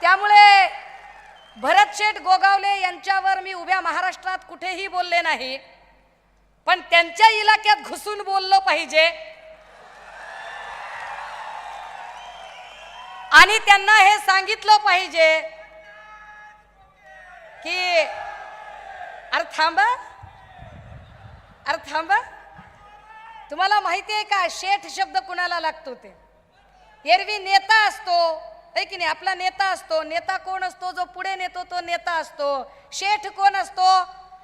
त्यामुळे भरत शेठ गोगावले यांच्यावर मी उभ्या महाराष्ट्रात कुठेही बोलले नाही पण त्यांच्या इलाक्यात घुसून बोललं पाहिजे. आणि त्यांना हे सांगितलं पाहिजे की अरे थांबा अरे थांबा. तुम्हाला माहिती आहे का शेठ शब्द कुणाला लागतो ते? एरवी नेता असतो. की नाही आपला नेता असतो. नेता कोण असतो? जो पुढे नेतो तो नेता असतो. शेठ कोण असतो?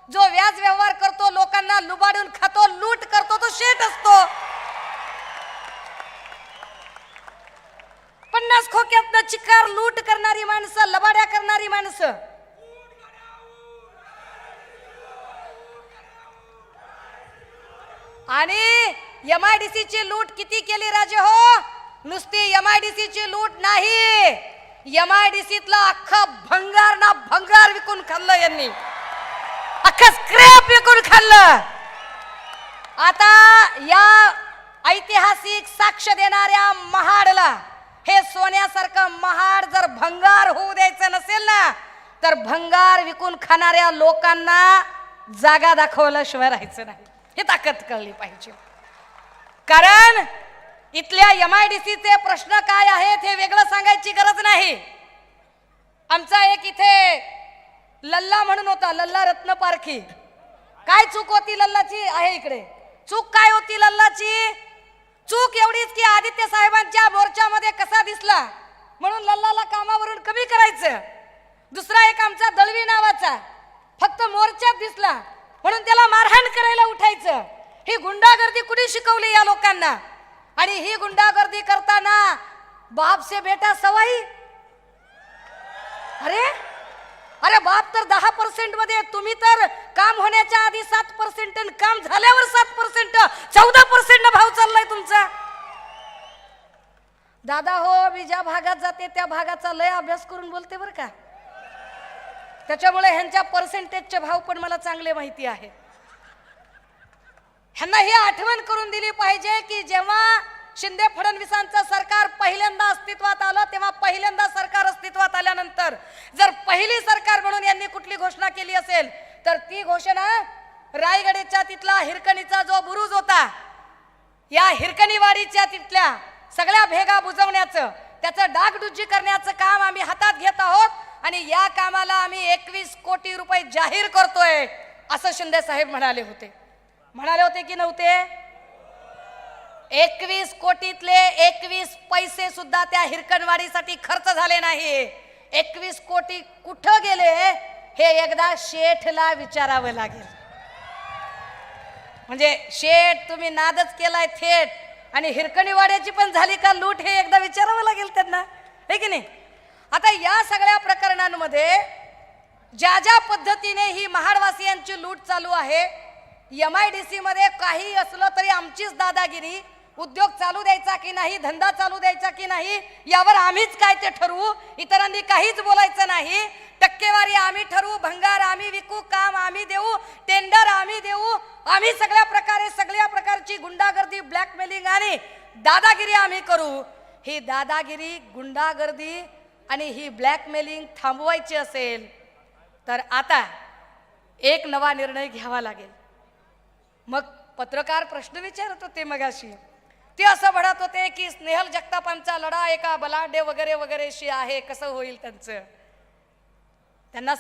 जो व्याज व्यवहार करतो लोकांना लुबाडून खातो लूट करतो तो शेठ असतो. पन्नास खोक्यातनं चिकार लूट करणारी माणसं लबाड्या करणारी माणसं. आणि एम आय डी ची लूट किती केली राजे हो? नुसती एम आय डी ची लूट नाही. एम आय डी सीतला अख्खं भंगार ना भंगार विकून खाल्लं यांनी. अख्खं स्क्रॅप विकून खाल्लं. आता या ऐतिहासिक साक्ष देणाऱ्या महाडला हे सोन्यासारखं महाड जर भंगार होऊ द्यायचं नसेल ना तर भंगार विकून खाणाऱ्या लोकांना जागा दाखवल्याशिवाय राहायचं नाही. हे ताकद कळली पाहिजे. कारण इथल्या एम आय डी सीचे प्रश्न काय आहेत हे वेगळं सांगायची गरज नाही. आमचा एक इथे लल्ला म्हणून होता लल्ला रत्न पारखी. काय चूक होती लल्लाची? आहे इकडे. चूक काय होती लल्लाची? चूक एवढीच की आदित्य साहेबांच्या मोर्चामध्ये कसा दिसला? म्हणून लल्लाला कामावरून कमी करायचं. दुसरा एक आमचा दळवी नावाचा. फक्त मोर्चात दिसला. म्हणून त्याला मारहाण करायला उठायचं. ही गुंडागर्दी कुणी शिकवली या लोकांना? आणि ही गुंडागर्दी करताना बाप से बेटा सवाई? अरे? अरे बाप तर दहा पर्सेंटमध्ये तुम्ही तर काम होण्याच्या आधी सात पर्सेंट काम झाल्यावर सात पर्सेंट चौदा पर्सेंट भाव चाललाय तुमचा. दादा हो मी ज्या भागात जाते त्या भागाचा लय अभ्यास करून बोलते बरं का. त्याच्यामुळे ह्यांच्या पर्सेंटेजचे भाव पण मला चांगले माहिती आहे. ह्यांना ही आठवण करून दिली पाहिजे की जेव्हा शिंदे फडणवीसांचं सरकार पहिल्यांदा अस्तित्वात आलं तेव्हा पहिल्यांदा सरकार अस्तित्वात आल्यानंतर जर पहिली सरकार म्हणून यांनी कुठली घोषणा केली असेल तर ती घोषणा रायगडच्या तिथला हिरकणीचा जो बुरुज होता या हिरकणीवाडीच्या तिथल्या सगळ्या भेगा बुजवण्याचं त्याचं डागडुजी करण्याचं काम आम्ही हातात घेत आहोत आणि या कामाला आम्ही एकवीस कोटी रुपये जाहीर करतोय असं शिंदे साहेब म्हणाले होते. म्हणाले होते की नव्हते? एकवीस कोटीतले एकवीस पैसे सुद्धा त्या हिरकणवाडीसाठी खर्च झाले नाही. एकवीस कोटी कुठं गेले? हे एकदा शेठला विचारावं लागेल. म्हणजे शेठ तुम्ही नादच केलाय थेट. आणि हिरकणीवाड्याची पण झाली का लूट हे एकदा विचारावं लागेल त्यांना. हे की नाही? आता या सगळ्या प्रकरणांमध्ये ज्या ज्या पद्धतीने ही महाडवासियांची लूट चालू आहे एम आय डी सीमध्ये काही असलं तरी आमचीच दादागिरी. उद्योग चालू द्यायचा की नाही धंदा चालू द्यायचा की नाही यावर आम्हीच काय ते ठरवू? इतरांनी काहीच बोलायचं नाही. टक्केवारी आम्ही ठरवू भंगार आम्ही विकू काम आम्ही देऊ टेंडर आम्ही देऊ. आम्ही सगळ्या प्रकारे सगळ्या प्रकारची गुंडागर्दी ब्लॅकमेलिंग आणि दादागिरी आम्ही करू. ही दादागिरी गुंडागर्दी आणि ही ब्लॅकमेलिंग थांबवायची असेल तर आता एक नवा निर्णय घ्यावा लागेल. मग पत्रकार प्रश्न विचारत होते मगाशी. ते असं म्हणत होते की स्नेहल जगतापांचा लढा एका बलाढ्य वगैरे वगैरेशी आहे? कसं होईल त्यांचं? त्यांना